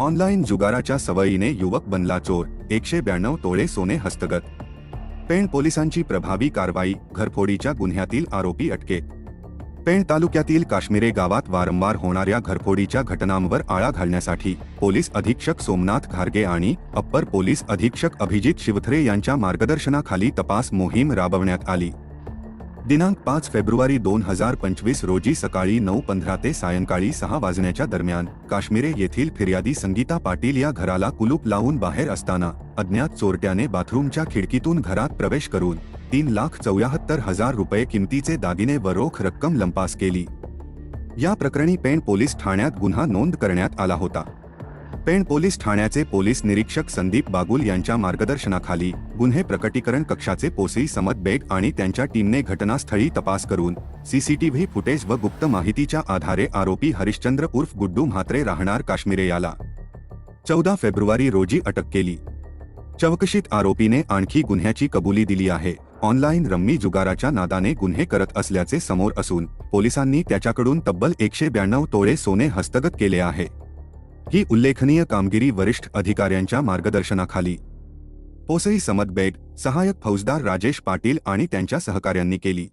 Online जुगाराच्या सवयीने युवक बनला चोर. एकशे ब्याण्णव तोळे सोने हस्तगत. पेण पोलिसांची प्रभावी कारवाई घरफोडीच्या गुन्ह्यातील आरोपी अटके. पेण तालुक्यातील काश्मीरे गावात वारंवार होणाऱ्या घरफोडीच्या घटनांवर आळा घालण्यासाठी पोलीस अधीक्षक सोमनाथ घारगे आणि अप्पर पोलीस अधीक्षक अभिजित शिवथरे यांच्या मार्गदर्शनाखाली तपास मोहीम राबवण्यात आली. दिनांक पाच फेब्रुवारी दोन हजार पंचवीस रोजी सकाळी नऊ पंधरा ते सायंकाळी सहा वाजण्याच्या दरम्यान काश्मीरे येथील फिर्यादी संगीता पाटील या घराला कुलूप लावून बाहेर असताना अज्ञात चोरट्याने बाथरूमच्या खिडकीतून घरात प्रवेश करून तीन लाख चौऱ्याहत्तर हजार रुपये किमतीचे दागिने व रोख रक्कम लंपास केली. या प्रकरणी पेण पोलीस ठाण्यात गुन्हा नोंद करण्यात आला होता. पेण पोलीस ठाण्याचे पोलीस निरीक्षक संदीप बागुल यांच्या मार्गदर्शनाखाली गुन्हे प्रकटीकरण कक्षाचे पोसई समत बेग आणि त्यांच्या टीमने घटनास्थळी तपास करून सीसीटीव्ही फुटेज व गुप्त माहितीच्या आधारे आरोपी हरिश्चंद्र उर्फ गुड्डू म्हात्रे राहणार काश्मीरे याला चौदा फेब्रुवारी रोजी अटक केली. चौकशीत आरोपीने आणखी गुन्ह्याची कबुली दिली आहे. ऑनलाईन रम्मी जुगाराच्या नादाने गुन्हे करत असल्याचे समोर असून पोलिसांनी त्याच्याकडून तब्बल एकशे ब्याण्णव तोळे सोने हस्तगत केले आहे. ही उल्लेखनीय कामगिरी वरिष्ठ अधिकाऱ्यांच्या मार्गदर्शनाखाली. पोसई समत बेट सहाय्यक फौजदार राजेश पाटील आणि त्यांच्या सहकाऱ्यांनी केली.